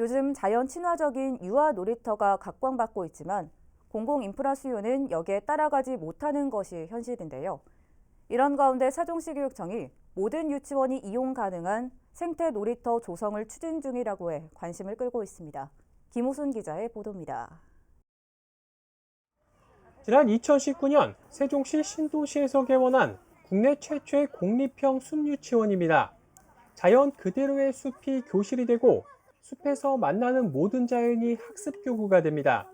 요즘 자연 친화적인 유아 놀이터가 각광받고 있지만 공공 인프라 수요는 여기에 따라가지 못하는 것이 현실인데요. 이런 가운데 세종시 교육청이 모든 유치원이 이용 가능한 생태 놀이터 조성을 추진 중이라고 해 관심을 끌고 있습니다. 김호순 기자의 보도입니다. 지난 2019년 세종시 신도시에서 개원한 국내 최초의 공립형 숲유치원입니다. 자연 그대로의 숲이 교실이 되고 숲에서 만나는 모든 자연이 학습 교구가 됩니다.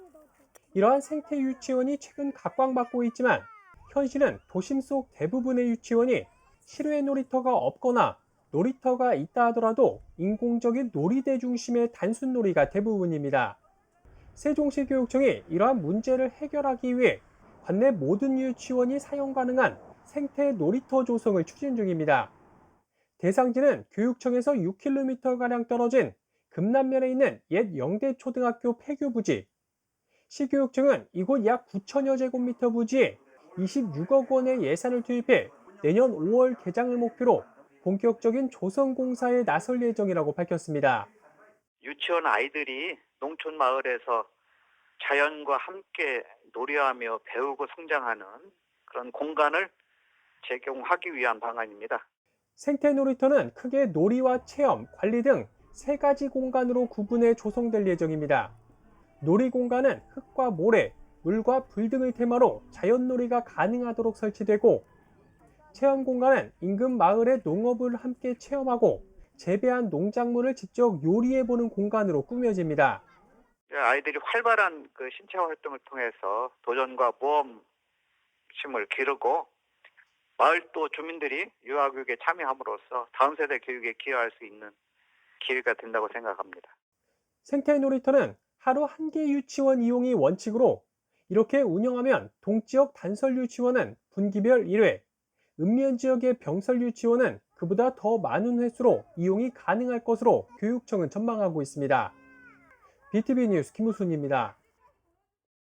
이러한 생태 유치원이 최근 각광받고 있지만 현실은 도심 속 대부분의 유치원이 실외 놀이터가 없거나 놀이터가 있다 하더라도 인공적인 놀이대 중심의 단순 놀이가 대부분입니다. 세종시 교육청이 이러한 문제를 해결하기 위해 관내 모든 유치원이 사용 가능한 생태 놀이터 조성을 추진 중입니다. 대상지는 교육청에서 6km가량 떨어진 금남면에 있는 옛 영대 초등학교 폐교 부지. 시교육청은 이곳 약 9천여 제곱미터 부지에 26억 원의 예산을 투입해 내년 5월 개장을 목표로 본격적인 조성 공사에 나설 예정이라고 밝혔습니다. 유치원 아이들이 농촌 마을에서 자연과 함께 놀이하며 배우고 성장하는 그런 공간을 제공하기 위한 방안입니다. 생태 놀이터는 크게 놀이와 체험, 관리 등 세 가지 공간으로 구분해 조성될 예정입니다. 놀이 공간은 흙과 모래, 물과 불 등을 테마로 자연 놀이가 가능하도록 설치되고 체험 공간은 인근 마을의 농업을 함께 체험하고 재배한 농작물을 직접 요리해 보는 공간으로 꾸며집니다. 아이들이 활발한 그 신체 활동을 통해서 도전과 모험심을 기르고 마을 또 주민들이 유아교육에 참여함으로써 다음 세대 교육에 기여할 수 있는 기회가 된다고 생각합니다. 생태 놀이터는 하루 한 개 유치원 이용이 원칙으로 이렇게 운영하면 동지역 단설 유치원은 분기별 1회, 읍면 지역의 병설 유치원은 그보다 더 많은 횟수로 이용이 가능할 것으로 교육청은 전망하고 있습니다. BTV 뉴스 김우순입니다.